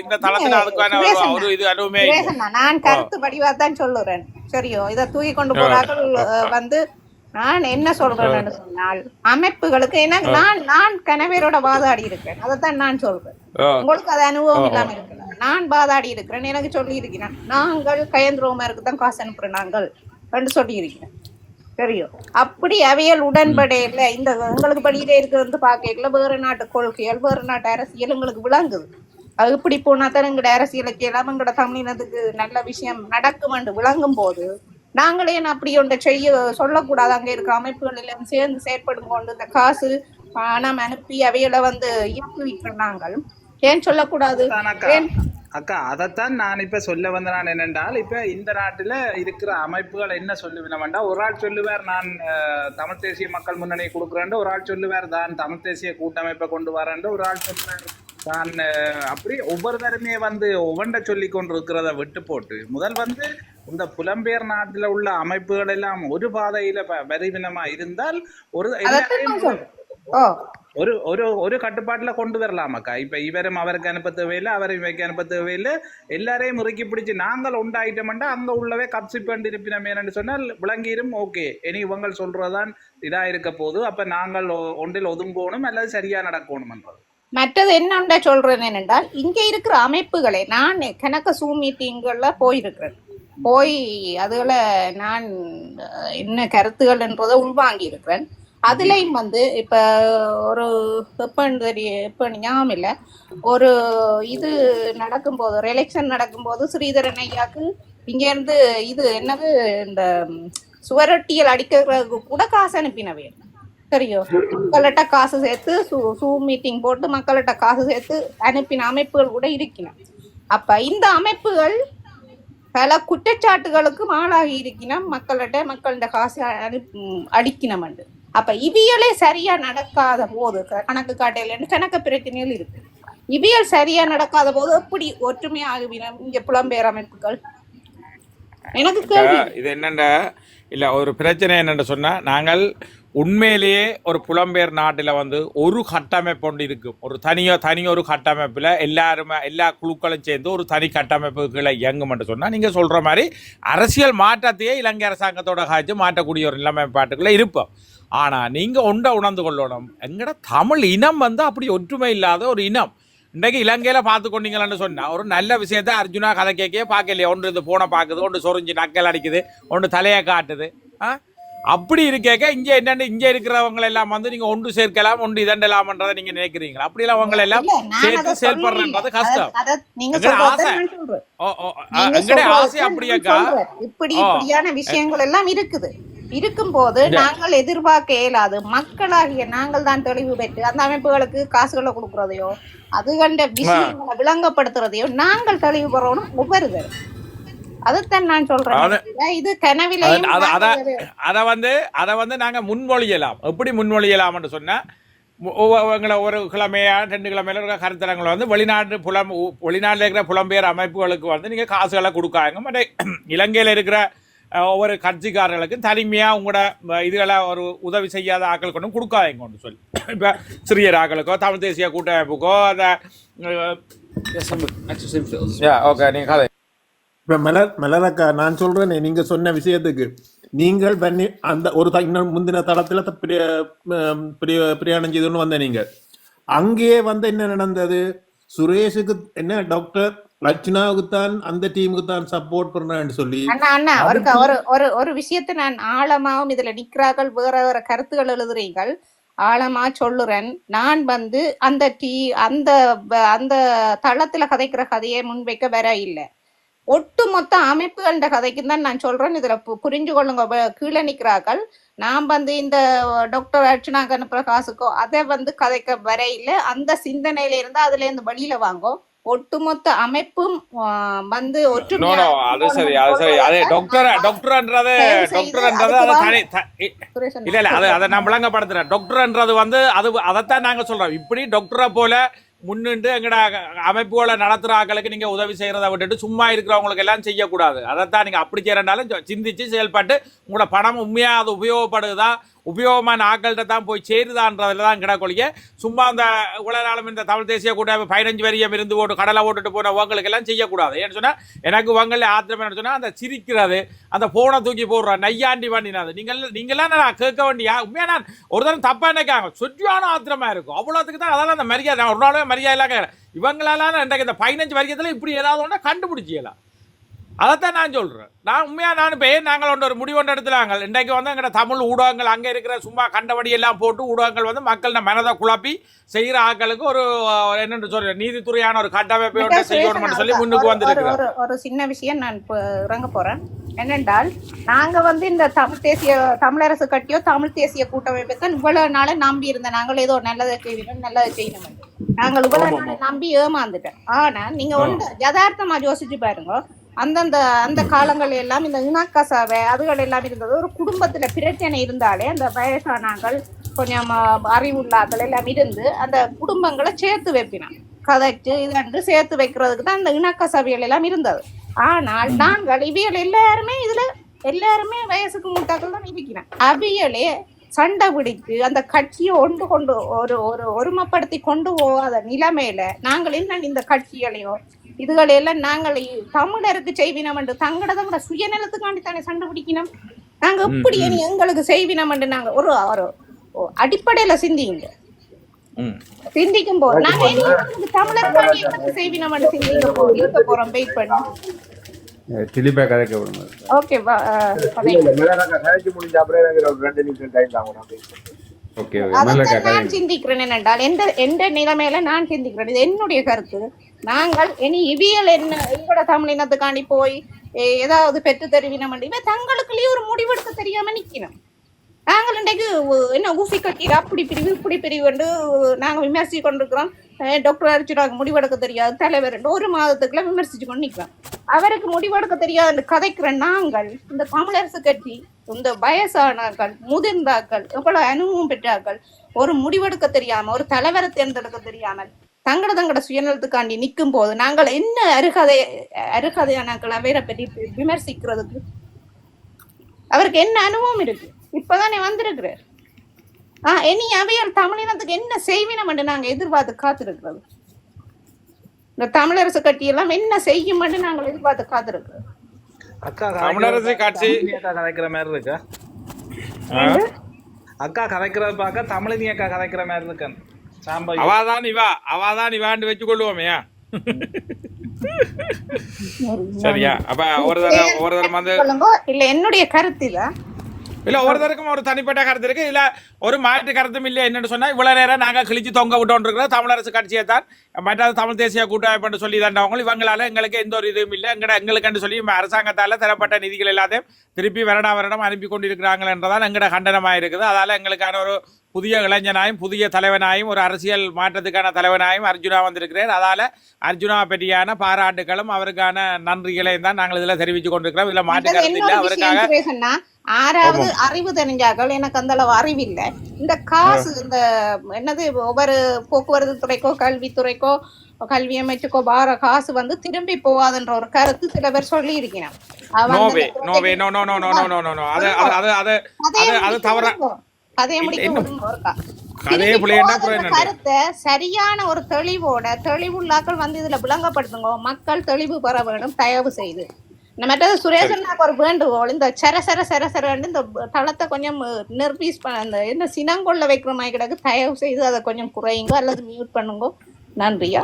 இந்த தளத்துல அதுக்கான ஒரு- இது அதுவுமே நான் கருத்து படிவா தான் சொல்லுறேன். சரியோ இத தூக்கி கொண்டு போறார்கள் வந்து நான் என்ன சொல்றேன்னு சொன்னால் அமைப்புகளுக்கு ஏன்னா நான் நான் கணவரோட வாதாடி இருக்கிறேன். அதைத்தான் நான் சொல்றேன். உங்களுக்கு அது அனுபவம் இல்லாம இருக்கலாம் நான் வாதாடி இருக்கிறேன் எனக்கு சொல்லி இருக்கிறேன் நாங்கள் கயந்திரோமருக்கு தான் காசு அனுப்புறோம் நாங்கள் என்று சொல்லி இருக்கிறேன் தெரியும் அப்படி அவையல் உடன்படையில இந்த எங்களுக்கு படியில இருக்கிறது பார்க்கல வேற நாட்டு கொள்கைகள் வேற நாட்டு அரசியல் எங்களுக்கு விளங்குது. அது இப்படி போனா தான் எங்கட அரசியலுக்கு எல்லாம் எங்கட தமிழினத்துக்கு நல்ல விஷயம் நடக்கும் என்று விளங்கும் போது நாங்களே அப்படி ஒன்றை செய்ய சொல்லக்கூடாது. அங்க இருக்க அமைப்புகள் எல்லாம் சேர்ந்து செயற்படும் கொண்டு இந்த காசு பணம் அனுப்பி அவையில வந்து ஈர்த்து நாங்கள். ஏன் சொல்லக்கூடாது? ஏன்? அக்கா அதைத்தான் நான் இப்ப சொல்ல வந்த நான் என்னென்றால் இப்ப இந்த நாட்டுல இருக்கிற அமைப்புகள் என்ன சொல்லுவேன்டா ஒரு ஆள் சொல்லுவார் நான் தமிழ் தேசிய மக்கள் முன்னணி கொடுக்குறேன் ஒரு ஆள் சொல்லுவார் தான் தமிழ் தேசிய கூட்டமைப்பை கொண்டு வரேன் ஒரு ஆள் சொல்லுவார். தான் அப்படி ஒவ்வொருத்தருமே வந்து ஒவ்வொன்றை சொல்லி கொண்டு இருக்கிறத விட்டு போட்டு முதல் வந்து இந்த புலம்பெயர் நாட்டுல உள்ள அமைப்புகள் எல்லாம் ஒரு பாதையில பரிவினமா இருந்தால் ஒரு ஒரு ஒரு ஒரு கட்டுப்பாட்டுல கொண்டு வரலாமாக்கா? இப்ப இவரும் அவருக்கு அனுப்ப தேவையில்லை அவரை இவைக்கு அனுப்ப தேவையில்லை எல்லாரையும் முறுக்கி பிடிச்சு நாங்கள் உண்டாயிட்டோம்னா அங்க உள்ளவே கப்சி பண்ணி இருப்பினமேனு சொன்னால் விளங்கிரும் ஓகே. இனி இவங்க சொல்றதுதான் இதா இருக்க போது அப்ப நாங்கள் ஒன்றில் ஒதுங்கணும் அல்லது சரியா நடக்கணும்ன்றது. மற்றது என்னண்ட சொல்றேன் என்றால் இங்கே இருக்கிற அமைப்புகளை நான் கணக்க சூ மீட்டிங்கள்ல போயிருக்கிறேன். போய் அதுல நான் என்ன கருத்துகள் என்றதை உள்வாங்கி இருக்கிறேன் வந்து இப்போ ஒரு எப்பன்னு தெரிய எப்போ ஞாபகம் இல்லை. ஒரு இது நடக்கும்போது ஒரு எலெக்ஷன் நடக்கும்போது ஸ்ரீதரன் ஐயாவுக்கு இங்கேருந்து இது என்னது இந்த சுவரொட்டியல் அடிக்கிறதுக்கு கூட காசு அனுப்பினவே தெரியும் மக்கள்கிட்ட காசு சேர்த்து சூம் மீட்டிங் போட்டு மக்கள்கிட்ட காசு சேர்த்து அனுப்பின அமைப்புகள் கூட இருக்கின அப்ப இந்த அமைப்புகள் பல குற்றச்சாட்டுகளுக்கும் ஆளாகி இருக்கின மக்கள்கிட்ட மக்கள்கிட்ட காசு அனுப்பி அடிக்கணும்ண்டு அப்ப இவியலே சரியா நடக்காத போது கணக்கு காட்டையில கணக்கு பிரச்சனைகள் இருக்கு. இவியல் சரியா நடக்காத போது எப்படி ஒற்றுமை ஆகுவினம் இங்க புலம்பெயர் அமைப்புகள். எனக்கு இது என்னென்ன இல்ல ஒரு பிரச்சனை என்னென்னு சொன்னா நாங்கள் உண்மையிலேயே ஒரு புலம்பெயர் நாட்டில் வந்து ஒரு கட்டமைப்பு ஒன்று இருக்கும் ஒரு தனியோ தனி ஒரு கட்டமைப்பில் எல்லாருமே எல்லா குழுக்களும் சேர்ந்து ஒரு தனி கட்டமைப்புகளை இயங்கும்னு சொன்னால் நீங்கள் சொல்கிற மாதிரி அரசியல் மாற்றத்தையே இலங்கை அரசாங்கத்தோட காய்ச்சி மாற்றக்கூடிய ஒரு நிலைமைப்பாட்டுக்குள்ளே இருப்போம். ஆனால் நீங்கள் ஒன்றை உணர்ந்து கொள்ளணும். எங்கட தமிழ் இனம் வந்து அப்படி ஒற்றுமை இல்லாத ஒரு இனம். இன்றைக்கு இலங்கையில் பார்த்து கொண்டீங்களான்னு சொன்னால் ஒரு நல்ல விஷயத்தை அர்ஜுனா கதை கேட்கவே பார்க்கலையே. ஒன்று இது போனை பார்க்குது ஒன்று சொரிஞ்சு நக்கல் அடிக்குது ஒன்று தலையை காட்டுது. ஆ? அப்படி இருக்கேக்க இங்கே என்னென்னு இங்கே இருக்கிறவங்க எல்லாம் வந்து நீங்கள் ஒன்று சேர்க்கலாம் ஒன்று இதண்டலாம்ன்றதை நீங்கள் நினைக்கிறீங்களா அப்படிலாம் அவங்களை எல்லாம் சேர்த்து சொல்லலையே. கஷ்டம் நீங்க சொல்றதை ஆசை. நீங்க அப்படியாக்கா. இப்படி. இப்படியான விஷயங்கள் எல்லாம் இருக்குது இருக்கும்போது நாங்கள் எதிர்பார்க்க இயலாது மக்களாகிய நாங்கள் தான் தெளிவு பெற்று அந்த அமைப்புகளுக்கு காசுகளை கொடுக்கறதையோ அது கண்ட விஷயங்களை விளங்கப்படுத்துறதையோ நாங்கள் தெளிவு பெறணும் ஒவ்வொருவர் அதைத்தான் நான் சொல்றேன். இது கனவிலையும் அத- வந்து அதை வந்து நாங்கள் முன்மொழியலாம். எப்படி முன்மொழியலாம்னு சொன்னால் எங்களை ஒரு கிழமையா ரெண்டு கிழமையில இருக்கிற கருத்தரங்களை வந்து வெளிநாட்டு புலம் வெளிநாட்டில் இருக்கிற புலம்பெயர் அமைப்புகளுக்கு வந்து நீங்கள் காசுகளை கொடுக்காங்க. மற்ற இலங்கையில் இருக்கிற ஒவ்வொரு கட்சிக்காரர்களுக்கும் தனிமையாக உங்களோட இதுகளை ஒரு உதவி செய்யாத ஆக்கள் கொண்டும் கொடுக்காதீங்க ஒன்று சொல்லி. இப்போ சிறியர் ஆக்களுக்கோ தமிழ் தேசிய கூட்டமைப்புக்கோ அந்த. ஓகே நீங்கள் கதை இப்ப மலர் மலரக்கா நான் சொல்றேனே நீங்க சொன்ன விஷயத்துக்கு. நீங்கள் பண்ணி அந்த ஒரு த- இன்னும் முந்தின தளத்துல பிரிய- பிரிய- பிரயாணம் செய்துன்னு வந்த நீங்க. அங்கேயே வந்து என்ன நடந்தது? சுரேஷுக்கு என்ன டாக்டர் லட்சுனாவுக்கு தான் அந்த டீமுக்கு தான் சப்போர்ட் பண்றேன்னு சொல்லி அண்ணா அண்ணா ஒரு ஒரு ஒரு விஷயத்தை நான் ஆழமாவும் இதுல நிக்கிறார்கள் வேற வேற கருத்துகள் எழுதுறீங்கள் ஆழமா சொல்லுறேன். நான் வந்து அந்த டீ அந்த அந்த தளத்துல கதைக்கிற கதையை முன்வைக்க வர இல்லை. ஒட்டுமொத்த அமைப்புகள கதைக்கு தான் நான் சொல்றேன். இதுல புரிஞ்சு கொள்ளுங்க. கீழே நிக்கிறார்கள். நான் வந்து இந்த டாக்டர் அர்ச்சனாக்கு அனுப்புற காசுக்கோ அதை வந்து கதைக்க வர இல்லை அந்த சிந்தனையில இருந்து அதுல இருந்து வெளியில வாங்கோ. ஒட்டுமொத்த அமைப்பும் வந்து நோ அது சரி அது சரி. அது டாக்டர் டாக்டர்ன்றது டாக்டர்ன்றது அது அதுக்கு தனி த- இ- சுரேஷன். இல்ல இல்ல அதை அதை நான் விளங்கப்படுத்துறேன். டாக்டர்ன்றது வந்து அது அதைத்தான் நாங்க சொல்றோம். இப்படி டாக்டரை போல முன்னின்று எங்கட அமைப்புகளை நடத்துகிற ஆட்களுக்கு நீங்க உதவி செய்யறதை விட்டுட்டு சும்மா இருக்கிறவங்களுக்கு எல்லாம் செய்யக்கூடாது. அதைத்தான் நீங்க அப்படி செய்யறனாலும் சிந்திச்சு செயல்பட்டு உங்களோட பணம் உண்மையாக அது உபயோகப்படுதா உபயோகமான ஆக்கள்கிட்ட தான் போய் சேருதான்றதுல தான் கிடக்கொழிய சும்மா அந்த உலகாலம் இந்த தமிழ் தேசிய கூட்டமைப்பு பதினஞ்சு வரியம் இருந்து போட்டு கடலை ஓட்டுட்டு போன உங்களுக்கு எல்லாம் செய்யக்கூடாது. ஏன்னு சொன்னால் எனக்கு உங்களில் ஆத்திரம் என்ன சொன்னால் அந்த சிரிக்கிறது அந்த ஃபோனை தூக்கி போடுற நையாண்டி பண்ணினது நீங்கள் நீங்களாம் நான் கேட்க வேண்டியா? உண்மையாக நான் ஒரு தரம் தப்பாக நினைக்காங்க சுற்றியான ஆத்திரமா இருக்கும். அவ்வளோத்துக்கு தான் அதெல்லாம் அந்த மரியாதை. நான் ஒரு நாளுமே மரியாதை எல்லாம் இவங்களால இன்றைக்கு இந்த பதினஞ்சு வரிக்கத்தில் இப்படி ஏதாவது ஒன்றா கண்டுபிடிச்சிக்கலாம் அதைத்தான் நான் சொல்கிறேன் நான் உண்மையாக நான் இப்போ நாங்கள் ஒன்று ஒரு முடிவு ஒன்று எடுத்துலாங்க? இன்றைக்கு வந்து எங்கள்ட தமிழ் ஊடகங்கள் அங்கே இருக்கிற சும்மா கண்டபடி எல்லாம் போட்டு ஊடகங்கள் வந்து மக்கள் மனதை குழப்பி செய்கிற ஆட்களுக்கு ஒரு என்னென்று சொல்ற நீதித்துறையான ஒரு கட்டமைப்பை ஒன்று செய்யணும்னு சொல்லி முன்னுக்கு ஒரு- வந்திருக்கிறோம் ஒரு ஒரு சின்ன விஷயம் நான் இறங்க போறேன். என்னென்றால் நாங்க வந்து இந்த தமிழ் தேசிய தமிழரசு கட்சியோ தமிழ் தேசிய கூட்டமைப்பை தான் இவ்வளவு நாளை நம்பி இருந்த நாங்கள் ஏதோ நல்லதை செய்யணும் நல்லதை செய்யணும். நாங்கள் இவ்வளவு நாளை நம்பி ஏமாந்துட்டோம். ஆனா நீங்க ஒன்று யதார்த்தமா யோசிச்சு பாருங்க அந்தந்த அந்த காலங்கள் எல்லாம் இந்த இனக்கசாவை அதுகள் எல்லாம் இருந்தது. ஒரு குடும்பத்துல பிரச்சனை இருந்தாலே அந்த வயசானாங்கள் கொஞ்சம் அறிவுள்ளாக்கள் எல்லாம் இருந்து அந்த குடும்பங்களை சேர்த்து வைப்பினான் கதைச்சு இதன்று சேர்த்து வைக்கிறதுக்கு தான் இந்த இணக்க சபைகள் எல்லாம் இருந்தது. ஆனால் நாங்கள் இவியல் எல்லாருமே இதுல எல்லாருமே வயசுக்கு மூட்டாக்கள் தான் இருக்கிறேன் அவியலே சண்டை பிடித்து அந்த கட்சியை ஒன்று கொண்டு ஒரு ஒரு ஒருமைப்படுத்தி கொண்டு போகாத நிலைமையில நாங்கள் என்ன இந்த கட்சிகளையோ இதுகளையெல்லாம் நாங்கள் தமிழருக்கு செய்வினம் என்று தங்கட தங்கட சுயநலத்துக்காண்டி தானே சண்டை பிடிக்கணும் நாங்க இப்படி இனி எங்களுக்கு செய்வினம் என்று நாங்க ஒரு ஒரு அடிப்படையில சிந்திங்க ம். சிந்திக்கும் போது நாங்க தமிழருக்காண்டி எங்களுக்கு செய்வினம் என்று சிந்திக்க போறோம் இருக்க போறோம். வெயிட் பண்ணி. திலீப்பை கதைக்க விடுங்க. ஓகே கழிச்சு முடிஞ்ச அப்புறம் எனக்கு ஒரு ரெண்டு நிமிஷம் டைம் தான் ஓகே நல்ல அதைத்தான் கதை நான் சிந்திக்கிறேன் என்னென்றால் எந்த எந்த நிலைமையில நான் சிந்திக்கிறேன்? இது என்னுடைய கருத்து. நாங்கள் இனி இவியல் என்ன எங்களோட தமிழ் இனத்துக்காண்டி போய் ஏதாவது பெற்று தருவினம் இவன் தங்களுக்குள்ளேயே ஒரு முடிவெடுக்க தெரியாம நிக்கணும். நாங்கள் இன்றைக்கு என்ன ஊசி கட்டி அப்படி பிரிவு இப்படி பிரிவு என்று நாங்க விமர்சிச்சு கொண்டிருக்கிறோம். டாக்டர் அரிச்சுடாக்கு முடிவெடுக்க தெரியாது தலைவர் ஒரு மாதத்துக்குள்ள விமர்சிச்சு கொண்டு நிற்கிறோம். அவருக்கு முடிவெடுக்க தெரியாது கதைக்கிற நாங்கள் இந்த தமிழரசு கட்சி இந்த வயசானாக்கள் முதிர்ந்தாக்கள் எவ்வளவு அனுபவம் பெற்றார்கள் ஒரு முடிவெடுக்க தெரியாமல் ஒரு தலைவரை தேர்ந்தெடுக்க தெரியாமல் தங்கட தங்கட சுயநலத்துக்காண்டி நிற்கும் போது நாங்கள் என்ன அருகதை அருகதையானாக்கள் அவரை பற்றி விமர்சிக்கிறதுக்கு? அவருக்கு என்ன அனுபவம் இருக்கு? இப்பதானே வந்திருக்கிறார். ஆஹ் இனி அவையால் தமிழினத்துக்கு என்ன செய்வினம் என்று நாங்க எதிர்பார்த்து காத்திருக்கிறது. இந்த தமிழரசு கட்சி எல்லாம் என்ன செய்யும் என்று நாங்கள் எதிர்பார்த்து காத்திருக்கிறோம் அக்கா தமிழரசு கட்சி- கதைக்கிற மாதிரி இருக்கா? அக்கா கதைக்கிறத பார்க்க தமிழினி அக்கா கதைக்கிற மாதிரி இருக்கேன். அவாதான் இவா அவாதான் இவாண்டு வச்சு கொள்ளுவோமையா சரியா அப்ப ஒரு தடவை ஒரு தடவை வந்து சொல்லுங்க இல்ல என்னுடைய கருத்து இதான் இல்ல ஒருத்தருக்கும் ஒரு தனிப்பட்ட கருத்து இருக்கு. இல்ல ஒரு மாற்று கருத்தும் இல்லை என்னன்னு சொன்னா இவ்வளவு நேரம் நாங்க கிழிச்சு தொங்க விட்டோம் இருக்கிற தமிழரசு கட்சியை தான். மற்றது தமிழ் தேசிய கூட்டமைப்பு சொல்லி தண்டவங்க இவங்களால எங்களுக்கு எந்த ஒரு இதுவும் இல்லை. எங்கட எங்களுக்கு சொல்லி அரசாங்கத்தால தரப்பட்ட நிதிகள் எல்லாத்தையும் திருப்பி வருடா வருடம் அனுப்பி கொண்டிருக்கிறாங்களன்றதால் எங்கட கண்டனமாக இருக்குது. அதால எங்களுக்கான ஒரு புதிய இளைஞனாயும் புதிய தலைவனாயும் ஒரு அரசியல் மாற்றத்துக்கான தலைவனாயும் அர்ஜுனா வந்திருக்கிறார். அதால அர்ஜுனா பற்றியான பாராட்டுகளும் அவருக்கான நன்றிகளையும் தான் நாங்கள் இதுல தெரிவித்து கொண்டிருக்கிறோம். இதுல மாற்று கருத்து இல்லை. அவருக்காக ஆறாவது அறிவு தெரிஞ்சாக்கள் எனக்கு அந்த அளவு அறிவில்லை. இந்த காசு இந்த என்னது ஒவ்வொரு போக்குவரத்து துறைக்கோ கல்வித்துறைக்கோ கல்வி அமைச்சுக்கோ பார காசு வந்து திரும்பி போகாதுன்ற ஒரு கருத்து சில பேர் சொல்லி இருக்கிறேன் கருத்தை சரியான ஒரு தெளிவோட தெளிவுள்ளாக்கள் வந்து இதுல விளங்கப்படுத்துங்க. மக்கள் தெளிவு பெற வேணும் தயவு செய்து. மற்றது சுரேஷன்னாக்கு ஒரு வேண்டுகோள் இந்த சர சர சர சரன்னு இந்த தளத்தை கொஞ்சம் நிர்பீஸ் பண்ண அந்த என்ன சினங்கொள்ள வைக்கிற மாதிரி கிடக்கு. தயவு செய்து அதை கொஞ்சம் குறையுங்க. அல்லது மியூட் பண்ணுங்க. நன்றியா?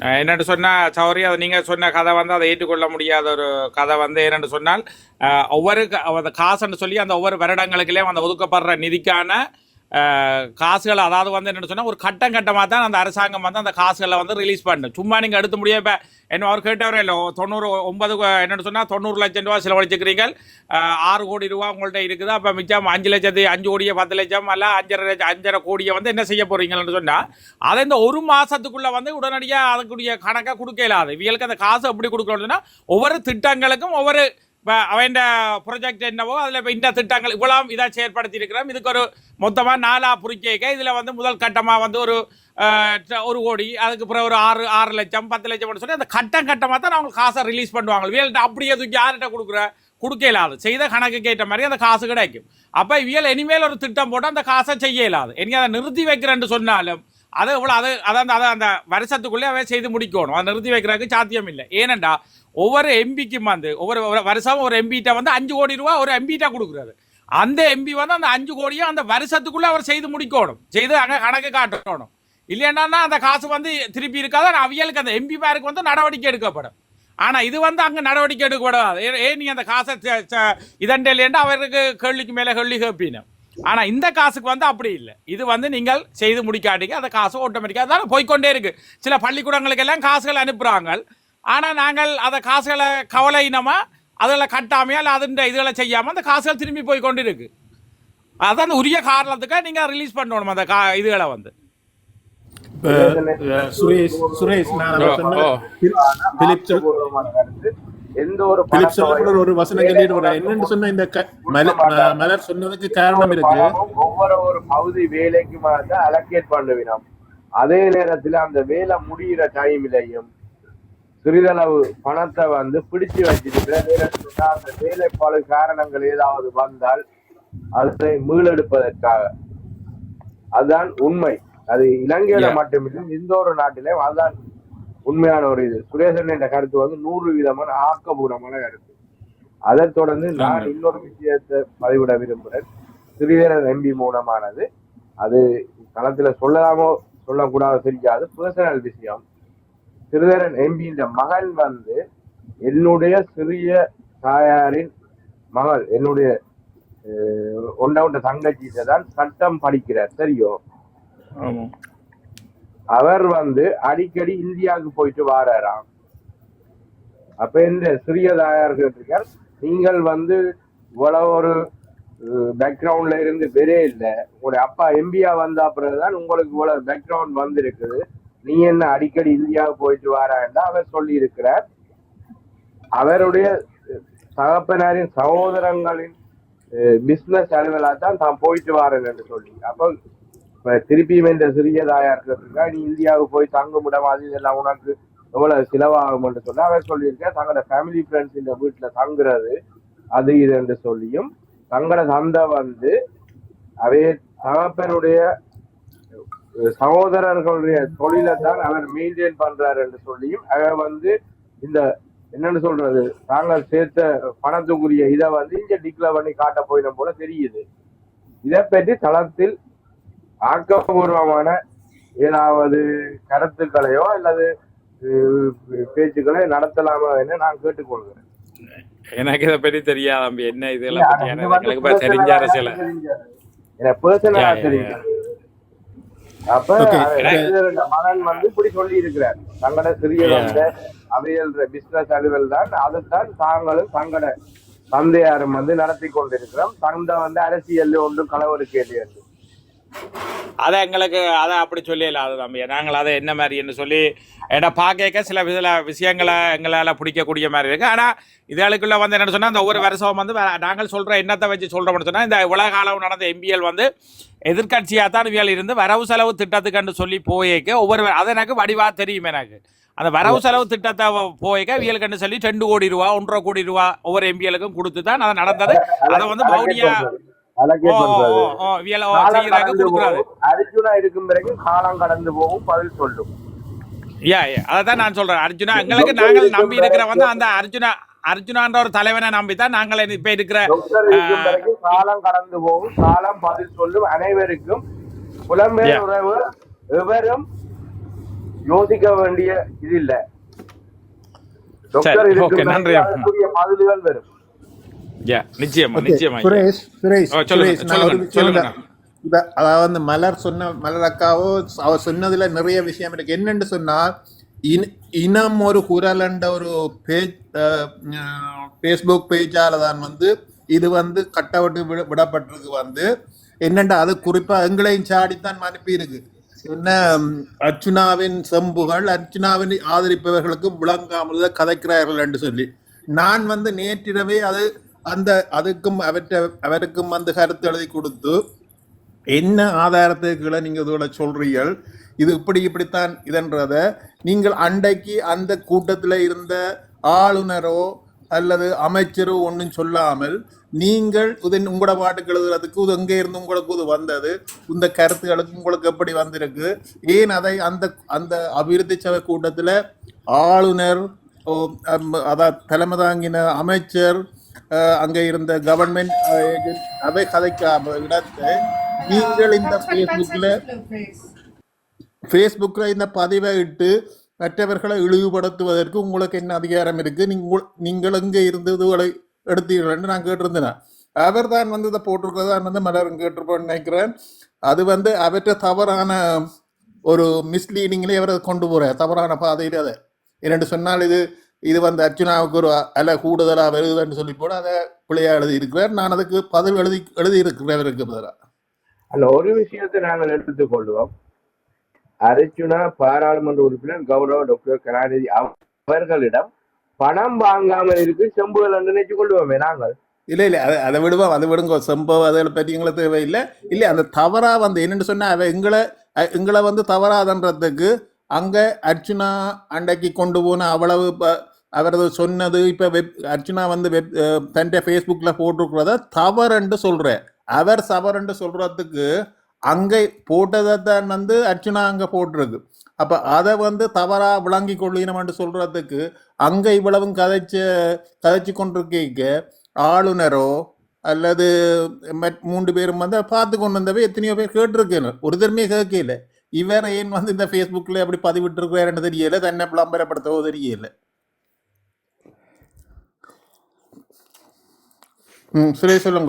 அஹ் என்னன்னு சொன்னா சௌரி அது நீங்க சொன்ன கதை வந்து அதை ஏற்றுக்கொள்ள முடியாத ஒரு கதை வந்து என்னன்னு சொன்னால் ஒவ்வொரு அந்த காசுன்னு சொல்லி அந்த ஒவ்வொரு வருடங்களுக்குள்ளே அந்த ஒதுக்கப்படுற நிதிக்கான காசுகள் அதாவது வந்து என்னென்னு சொன்னால் ஒரு கட்டம் கட்டமாக தான் அந்த அரசாங்கம் வந்து அந்த காசுகளை வந்து ரிலீஸ் பண்ணும் சும்மா நீங்கள் எடுத்து முடியாது இப்போ. என்ன அவர் கேட்டவரே இல்லை. தொண்ணூறு ஒன்பது என்னென்னு சொன்னால் தொண்ணூறு லட்சம் ரூபா செலவழிச்சுக்கிறீங்க. ஆறு கோடி ரூபா உங்கள்ட்ட இருக்குது. அப்போ மிச்சம் அஞ்சு லட்சத்து அஞ்சு கோடியை பத்து லட்சம் அல்ல அஞ்சரை லட்சம் அஞ்சரை கோடியை வந்து என்ன செய்ய போகிறீங்கன்னு சொன்னால் அதை இந்த ஒரு மாதத்துக்குள்ளே வந்து உடனடியாக அதுக்குரிய கணக்கை கொடுக்க இயலாது இவங்களுக்கு அந்த காசு எப்படி கொடுக்கணும்னா ஒவ்வொரு திட்டங்களுக்கும் ஒவ்வொரு இப்போ அவன் ப்ரொஜெக்ட் என்னவோ அதில் இப்போ இந்த திட்டங்கள் இவ்வளோ இதாக செயற்படுத்தி இருக்கிறோம் இதுக்கு ஒரு மொத்தமாக நாலா புரிக்கைக்க இதில் வந்து முதல் கட்டமாக வந்து ஒரு ஒரு கோடி அதுக்கு பிறகு ஒரு ஆறு ஆறு லட்சம் பத்து லட்சம் சொல்லி அந்த கட்டம் கட்டமாக தான் அவங்க காசை ரிலீஸ் பண்ணுவாங்க. வீல்கிட்ட அப்படியே தூக்கி யார்கிட்ட கொடுக்குற? கொடுக்க இயலாது செய்த கணக்கு கேட்ட மாதிரி அந்த காசு கிடைக்கும். அப்போ இவியல் இனிமேல் ஒரு திட்டம் போட்டு அந்த காசை செய்ய இயலாது எனக்கு அதை நிறுத்தி வைக்கிறேன்னு சொன்னாலும் அதை இவ்வளோ அதை அதை அந்த அதை அந்த வருஷத்துக்குள்ளே அவன் செய்து முடிக்கணும். அதை நிறுத்தி வைக்கிறதுக்கு சாத்தியம் இல்லை. ஏனண்டா ஒவ்வொரு எம்பிக்கும் வந்து ஒவ்வொரு வருஷமும் ஒரு எம்பிட்ட வந்து அஞ்சு கோடி ரூபா ஒரு எம்பிகிட்ட கொடுக்குறாரு. அந்த எம்பி வந்து அந்த அஞ்சு கோடியை அந்த வருஷத்துக்குள்ளே அவர் செய்து முடிக்கணும். செய்து அங்கே கணக்கு காட்டணும். இல்லைன்னா அந்த காசு வந்து திருப்பி இருக்காது. அவியலுக்கு அந்த எம்பி பேருக்கு வந்து நடவடிக்கை எடுக்கப்படும். ஆனால் இது வந்து அங்கே நடவடிக்கை எடுக்கப்படாது. ஏன் நீ அந்த காசை இதண்டேலேண்டு அவருக்கு கேள்விக்கு மேலே கேள்வி கேட்பீனும் ஆனா இந்த காசுக்கு வந்து அப்படி இல்லை. இது வந்து நீங்கள் செய்து முடிக்காட்டிங்க அந்த காசு ஆட்டோமேட்டிக்காக அதான் போய்க்கொண்டே இருக்கு. சில பள்ளிக்கூடங்களுக்கு எல்லாம் காசுகள் அனுப்புறாங்க. ஆனா நாங்கள் அந்த காசுகளை கவலை இனமா அதில் கட்டாமையா இல்லை அதுன்ற இதுகளை செய்யாம அந்த காசுகள் திரும்பி போய் கொண்டு இருக்கு அதான் உரிய காரணத்துக்காக நீங்க ரிலீஸ் பண்ணணும் அந்த கா இதுகளை வந்து. சுரேஷ் சுரேஷ் நான் எந்த ஒரு ஒரு வசனம் சொல்லிட்டு என்னன்னு சொன்ன இந்த மலர் சொன்னதுக்கு காரணம் இருக்கு ஒவ்வொரு ஒரு பகுதி வேலைக்கும் வந்து அலோகேட் பண்ணுவினோம். அதே நேரத்துல அந்த வேலை முடியிற டைம்லயும் சிறிதளவு பணத்தை வந்து பிடிச்சு சொன்னா அந்த வேலைப்பாடு காரணங்கள் ஏதாவது வந்தால் அதை மீளெடுப்பதற்காக. அதுதான் உண்மை. அது இலங்கையில. மட்டுமில்லை எந்த ஒரு நாட்டிலையும் அதுதான் உண்மையான ஒரு இது. சுரேசன் என்ற கருத்து வந்து நூறு விதமான ஆக்கபூர்வமான கருத்து. அதைத் தொடர்ந்து நான் இன்னொரு விஷயத்தை பதிவிட விரும்புகிறேன். சிறிதரன் எம்பி மூலமானது. அது களத்துல சொல்லலாமோ சொல்லக்கூடாதோ தெரியாது. பர்சனல் விஷயம். சிறிதரன் எம்பியின் மகன் வந்து என்னுடைய சிறிய தாயாரின் மகள் என்னுடைய ஒண்ட ஒன்ற தங்கச்சிட்ட தான் சட்டம் படிக்கிறார். சரியோ? அவர் வந்து அடிக்கடி இந்தியாவுக்கு போயிட்டு வாராராம். அப்ப இந்த சிறிய தாயார் கேட்டிருக்கார் நீங்கள் வந்து இவ்வளவு ஒரு பேக்ரவுண்ட்ல இருந்து பெரிய இல்லை. உங்களுடைய அப்பா எம்பியா வந்த பிறகுதான் உங்களுக்கு இவ்வளவு பேக்ரவுண்ட் வந்திருக்குது. நீ என்ன அடிக்கடி இந்தியாவுக்கு போயிட்டு வாராண்டா அவர் சொல்லி இருக்கிறார் அவருடைய தகப்பனாரின் சகோதரங்களின் பிசினஸ் அலுவலா தான் தான் போயிட்டு வாரேன் என்று சொல்லி அப்போ திருப்பியும் இந்த சிறியதாயா தாயார் நீ இந்தியாவுக்கு போய் தங்குமிடம் அது இதெல்லாம் உனக்கு எவ்வளவு செலவாகும் என்று சொல்லி அவர் சொல்லியிருக்கேன் தங்களோட ஃபேமிலி ஃப்ரெண்ட்ஸ் இந்த வீட்டுல தங்குறது அது இது என்று சொல்லியும் தங்களோட சந்தை வந்து அவே தகப்பனுடைய சகோதரர்களுடைய தொழிலை தான் அவர் மெயின்டைன் பண்றாரு என்று சொல்லியும் அவர் வந்து இந்த என்னன்னு சொல்றது? தாங்கள் சேர்த்த பணத்துக்குரிய இதை வந்து இங்க டிக்ளேர் பண்ணி காட்ட போயிடும் போல தெரியுது. இதை பற்றி தளத்தில் ஆக்கப்பூர்வமான ஏதாவது கருத்துக்களையோ அல்லது பேச்சுக்களை நடத்தலாமா என்று நான் கேட்டுக்கொள்கிறேன். எனக்கு இதை பற்றி தெரியாது தம்பி. என்ன இதெல்லாம் பற்றி எனக்கு தெரிஞ்ச அரசியல. எனக்கு பர்சனலா தெரியும் அப்ப மகன் வந்து இப்படி சொல்லி இருக்கிறார் தங்களோட சிறிய அவியல் பிசினஸ் அலுவல் தான். அதைத்தான் தாங்களும் தங்களோட தந்தையாரும் வந்து நடத்தி கொண்டிருக்கிறோம். தந்தை வந்து அரசியல் ஒன்றும் கலவருக்கு என்று அதை எங்களுக்கு அதை அப்படி சொல்லல அது தம்பி. நாங்கள் அதை என்ன மாதிரி என்று சொல்லி ஏன்னா பார்க்க சில சில விஷயங்களை எங்களால் பிடிக்கக்கூடிய மாதிரி இருக்கு. ஆனால் இதுகளுக்குள்ள வந்து என்ன சொன்னால் இந்த ஒவ்வொரு வருஷம் வந்து நாங்கள் சொல்கிற எண்ணத்தை வச்சு சொல்கிறோம்னு சொன்னால் இந்த உலக அளவு நடந்த எம்பிஎல் வந்து எதிர்கட்சியாக தான் இவியல் இருந்து வரவு செலவு திட்டத்துக்குன்னு சொல்லி போயேக்க ஒவ்வொரு அது எனக்கு வடிவாக தெரியும் எனக்கு. அந்த வரவு செலவு திட்டத்தை போயக்க இவியலுக்குன்னு சொல்லி ரெண்டு கோடி ரூபா ஒன்றரை கோடி ரூபா ஒவ்வொரு எம்பிஎலுக்கும் கொடுத்து தான் அது நடந்தது. அதை வந்து பவுனியா அர்ஜுனா இருக்கும் பிறகு காலம் கடந்து போகும் பதில் சொல்லும். யா அதான் நான் சொல்றேன். அர்ஜுனா எங்களுக்கு நாங்கள் நம்பி இருக்கிற வந்து அந்த அர்ஜுனா அர்ஜுனான்ற ஒரு தலைவனை நம்பி தான் நாங்கள் இப்ப இருக்கிற காலம் கடந்து போகும். காலம் பதில் சொல்லும் அனைவருக்கும். Yeah. உறவு எவரும் யோசிக்க வேண்டிய இது இல்ல. டாக்டர் பதில்கள் வரும். யா நிச்சயமா Okay, நிச்சயமா சுரேஷ் சுரேஷ் சுரேஷ் நான். இப்ப அதாவது மலர் சொன்ன மலர் அக்காவோ அவ சொன்னதுல நிறைய விஷயம் இருக்கு. என்னன்னு சொன்னா இன- இனம் ஒரு குரல் என்ற ஒரு பேஜ் ஃபேஸ்புக் பேஜால தான் வந்து இது வந்து கட்டவிட்டு விட விடப்பட்டிருக்கு வந்து. என்னண்டா அது குறிப்பா எங்களையும் சாடித்தான் அனுப்பி இருக்கு. என்ன அர்ச்சுனாவின் செம்புகள் அர்ச்சுனாவின் ஆதரிப்பவர்களுக்கு விளங்காமல் கதைக்கிறார்கள் என்று சொல்லி. நான் வந்து நேற்றிரவே அது அந்த அதுக்கும் அவற்றை அவருக்கும் வந்து கருத்து எழுதி கொடுத்து என்ன ஆதாரத்துக்குள்ள நீங்கள் இதோட சொல்றீர்கள்? இது இப்படி இப்படித்தான் இதன்றத நீங்கள் அன்றைக்கு அந்த கூட்டத்தில் இருந்த ஆளுநரோ அல்லது அமைச்சரோ ஒன்றும் சொல்லாமல் நீங்கள் உதன் உங்களோட பாட்டுக்கு எழுதுறதுக்கு இது எங்கே இருந்து உங்களுக்கு இது வந்தது? இந்த கருத்துக்களுக்கு உங்களுக்கு எப்படி வந்திருக்கு? ஏன் அதை அந்த அந்த அபிவிருத்தி சபை கூட்டத்தில் ஆளுநர் ஓ, தலைமை தாங்கின அமைச்சர் அங்கே இருந்த கவர்மெண்ட் அவை கதைக்காம இடத்தை நீங்கள் இந்த ஃபேஸ்புக்கில் ஃபேஸ்புக்கில் இந்த பதிவை இட்டு மற்றவர்களை இழிவுபடுத்துவதற்கு உங்களுக்கு என்ன அதிகாரம் இருக்கு? நீங்கள் நீங்கள் எங்கே இருந்து இதுகளை எடுத்தீர்கள்னு நான் கேட்டிருந்தேன்? அவர் தான் வந்து இதை போட்டிருக்கிறதா வந்து மலரும் கேட்டிருப்போன்னு நினைக்கிறேன். அது வந்து அவற்றை தவறான ஒரு மிஸ்லீடிங்லேயே அவர் அதை கொண்டு போகிறார் தவறான பாதையில் அதை. இரண்டு சொன்னால் இது இது வந்து அர்ச்சுனாவுக்கு ஒரு அலை கூடுதலாக வருதுன்னு சொல்லி போட அதை பிள்ளையா எழுதி இருக்கிறார் நான் அதுக்கு பதில் எழுதி எழுதி இருக்கிறவருக்கு பதிலாக அந்த ஒரு விஷயத்தை நாங்கள் எடுத்துக் கொள்வோம் அர்ச்சுனா பாராளுமன்ற உறுப்பினர் கௌரவ டாக்டர் கலாநிதி அவர்களிடம் பணம் வாங்காமல் இருக்கு செம்புகள் என்று நினைச்சு கொள்வோமே நாங்கள். இல்லை இல்லை அதை அதை விடுவோம் அதை விடுங்க சம்பவம் அதில் பற்றி எங்களுக்கு தேவையில்லை. இல்லை அந்த தவறா வந்து என்னென்னு சொன்னால் அவ எங்களை எங்களை வந்து தவறாதன்றதுக்கு அங்கே அர்ச்சுனா அண்டைக்கு கொண்டு போன அவ்வளவு அவரது சொன்னது இப்போ வெப் அர்ச்சுனா வந்து வெப் தன் ஃபேஸ்புக்கில் போட்டிருக்கிறத தவறுன்னு சொல்கிறேன் அவர் தவறுன்னு சொல்கிறதுக்கு அங்கே போட்டதை தான் வந்து அர்ச்சுனா அங்கே போட்டிருக்கு. அப்போ அதை வந்து தவறாக விளங்கி கொள்ளினம்னு சொல்கிறதுக்கு அங்கே இவ்வளவும் கதைச்சு கதைச்சு கொண்டிருக்க ஆளுநரோ அல்லது மூன்று பேரும் வந்து பார்த்து கொண்டு வந்தவை எத்தனையோ பேர் கேட்டிருக்கேன் ஒரு தருமே கேட்கல. இவர் ஏன் வந்து இந்த ஃபேஸ்புக்கில் அப்படி பதிவிட்டிருக்கிறாருன்னு தெரியல. தன்னை விளம்பரப்படுத்தவோ தெரியல. ம் சரி சொல்லுங்க.